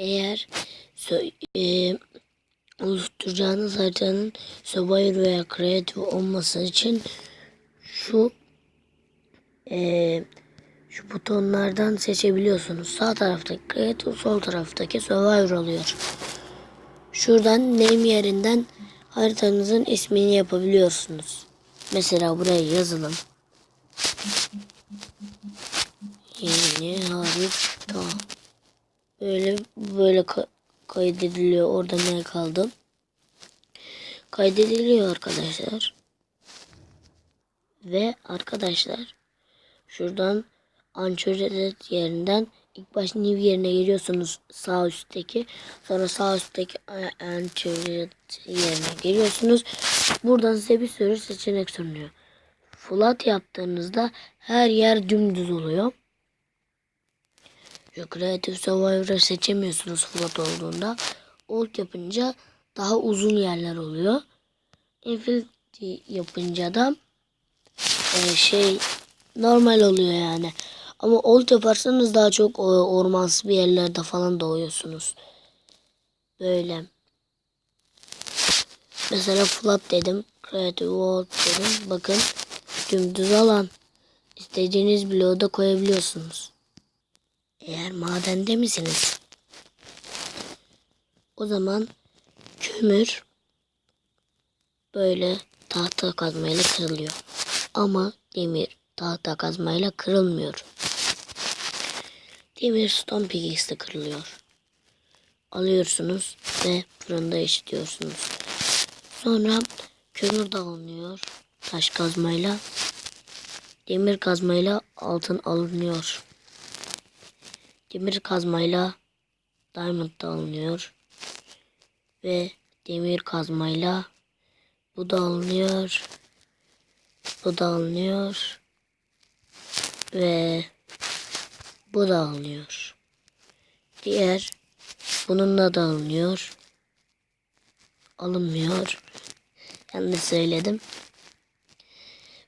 Eğer e, oluşturacağınız haritanın Survivor veya Creative olması için şu e, şu butonlardan seçebiliyorsunuz. Sağ taraftaki Creative, sol taraftaki Survivor oluyor. Şuradan name yerinden haritanızın ismini yapabiliyorsunuz. Mesela buraya yazalım. Yeni harita. Böyle böyle ka- kaydediliyor. Orada ne kaldı? Kaydediliyor arkadaşlar. Ve arkadaşlar şuradan Anchoret yerinden ilk baş new yerine geliyorsunuz sağ üstteki. Sonra sağ üstteki Anchoret yerine geliyorsunuz. Buradan size bir sürü seçenek sunuyor. Flat yaptığınızda her yer dümdüz oluyor. Şu Creative Survivor'ı seçemiyorsunuz flat olduğunda. Old yapınca daha uzun yerler oluyor. Infinity yapınca da e, şey normal oluyor yani. Ama old yaparsanız daha çok e, ormansız bir yerlerde falan doğuyorsunuz. Böyle. Mesela flat dedim. Creative World dedim. Bakın dümdüz alan. İstediğiniz bloğu da koyabiliyorsunuz. Eğer madende misiniz? O zaman kömür böyle tahta kazmayla kırılıyor. Ama demir tahta kazmayla kırılmıyor. Demir stone pickaxe kırılıyor. Alıyorsunuz ve fırında işliyorsunuz. Sonra kömür de alınıyor taş kazmayla. Demir kazmayla altın alınıyor. Demir kazmayla diamond da alınıyor. Ve demir kazmayla bu da alınıyor. Bu da alınıyor. Ve bu da alınıyor. Diğer bununla da alınıyor. Alınmıyor. Yanlış söyledim.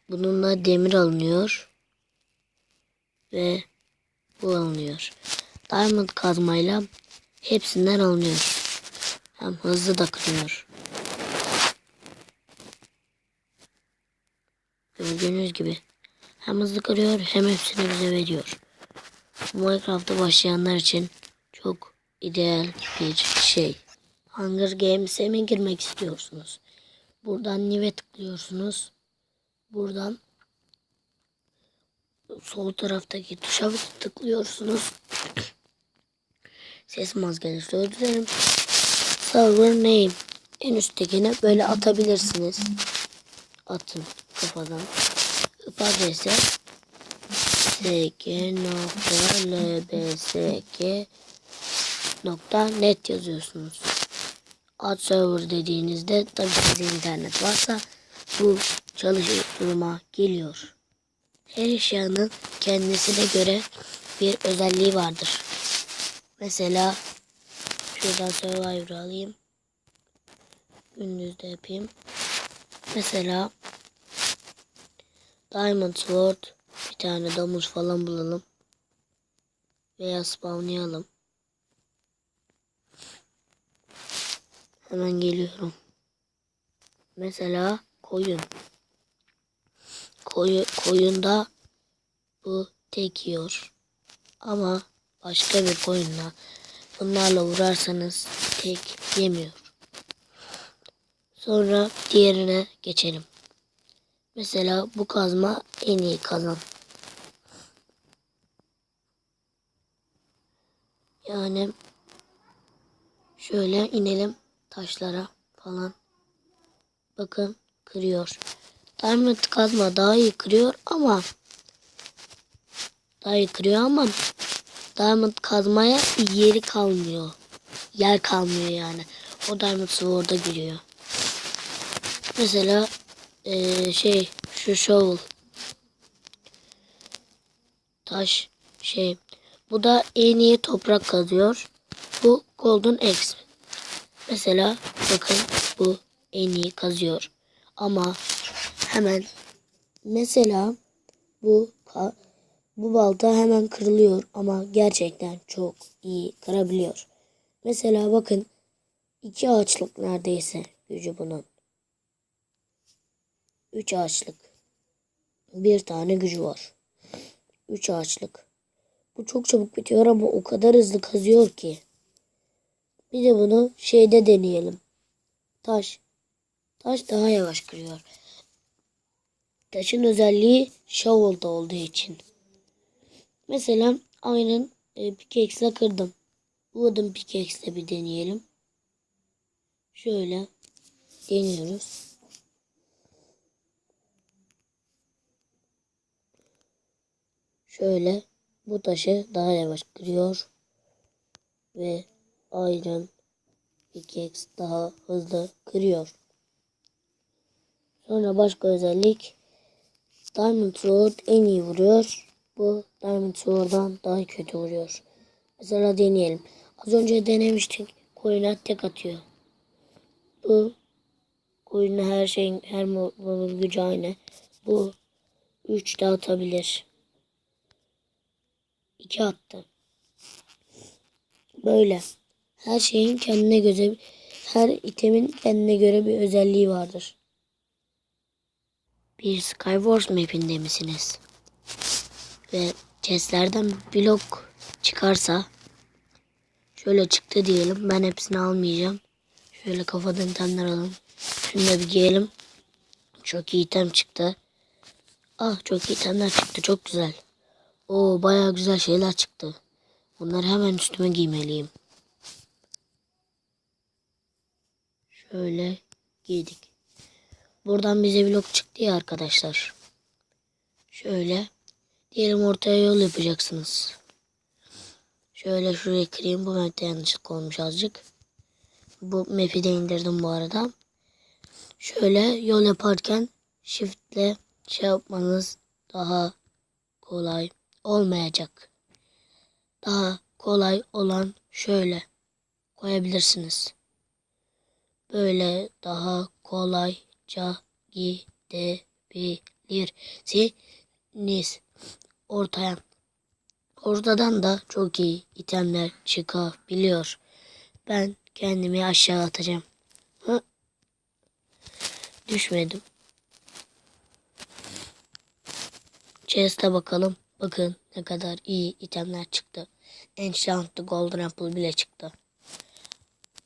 Bununla demir alınıyor. Ve bu alınıyor. Diamond kazmayla hepsinden alınıyor. Hem hızlı da kırıyor. Gördüğünüz gibi hem hızlı kırıyor hem hepsini bize veriyor. Minecraft'a başlayanlar için çok ideal bir şey. Hunger Games'e mi girmek istiyorsunuz? Buradan New'e tıklıyorsunuz. Buradan sol taraftaki tuşa tıklıyorsunuz. Ses mazgelesi özür dilerim. Server name. En üsttekine böyle atabilirsiniz. Atın kafadan. IP adresi sg.lbsg nokta net yazıyorsunuz. Ad server dediğinizde tabii sizde internet varsa bu çalıştırma geliyor. Her eşyanın kendisine göre bir özelliği vardır. Mesela şuradan Survivor alayım. Gündüzde yapayım. Mesela Diamond Sword bir tane domuz falan bulalım. Veya spawnlayalım. Hemen geliyorum. Mesela koyun. Koyu, koyunda bu tek yiyor. Ama başka bir koyunla bunlarla vurarsanız tek yemiyor. Sonra diğerine geçelim. Mesela bu kazma en iyi kazan. Yani şöyle inelim taşlara falan. Bakın kırıyor. Diamond kazma daha iyi kırıyor ama daha iyi kırıyor ama Diamond kazmaya yeri kalmıyor. Yer kalmıyor yani. O Diamond Sword'a giriyor. Mesela ee, şey şu shovel taş şey bu da en iyi toprak kazıyor. Bu golden axe. Mesela bakın bu en iyi kazıyor. Ama hemen mesela bu bu balta hemen kırılıyor ama gerçekten çok iyi kırabiliyor. Mesela bakın iki ağaçlık neredeyse gücü bunun. Üç ağaçlık. Bir tane gücü var. Üç ağaçlık. Bu çok çabuk bitiyor ama o kadar hızlı kazıyor ki. Bir de bunu şeyde deneyelim. Taş. Taş daha yavaş kırıyor. Taşın özelliği shovel'da olduğu için. Mesela aynen e, pickaxe'le kırdım. Wooden pickaxe'le bir deneyelim. Şöyle deniyoruz. Şöyle bu taşı daha yavaş kırıyor. Ve iron pickaxe daha hızlı kırıyor. Sonra başka özellik Diamond Sword en iyi vuruyor. Bu Diamond Sword'dan daha kötü vuruyor. Mesela deneyelim. Az önce denemiştik. Koyuna tek atıyor. Bu koyuna her şeyin her mobun gücü aynı. Bu 3 de atabilir. 2 attı. Böyle. Her şeyin kendine göre her itemin kendine göre bir özelliği vardır. Bir Skywars map'inde misiniz? Ve chestlerden blok çıkarsa şöyle çıktı diyelim. Ben hepsini almayacağım. Şöyle kafadan itemler alalım. Şunu da bir giyelim. Çok iyi item çıktı. Ah çok iyi itemler çıktı. Çok güzel. Oo bayağı güzel şeyler çıktı. Bunları hemen üstüme giymeliyim. Şöyle giydik. Buradan bize blok çıktı ya arkadaşlar. Şöyle. Diyelim ortaya yol yapacaksınız. Şöyle şuraya kırayım. Bu map'te yanlışlık olmuş azıcık. Bu map'i de indirdim bu arada. Şöyle yol yaparken shift'le şey yapmanız daha kolay olmayacak. Daha kolay olan şöyle koyabilirsiniz. Böyle daha kolayca gidebilirsiniz ortaya. Ortadan da çok iyi itemler çıkabiliyor. Ben kendimi aşağı atacağım. Hı? Düşmedim. Chest'e bakalım. Bakın ne kadar iyi itemler çıktı. Enchantlı Golden Apple bile çıktı.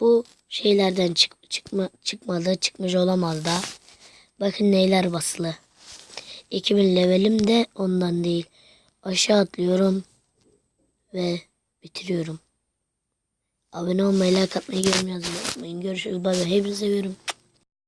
Bu şeylerden çık çıkma çıkmadı, çıkmış olamaz da. Bakın neyler basılı. 2000 levelim de ondan değil. Aşağı atlıyorum ve bitiriyorum. Abone olmayı, like atmayı, yorum yazmayı unutmayın. Görüşürüz. Bay bay. Hepinizi seviyorum.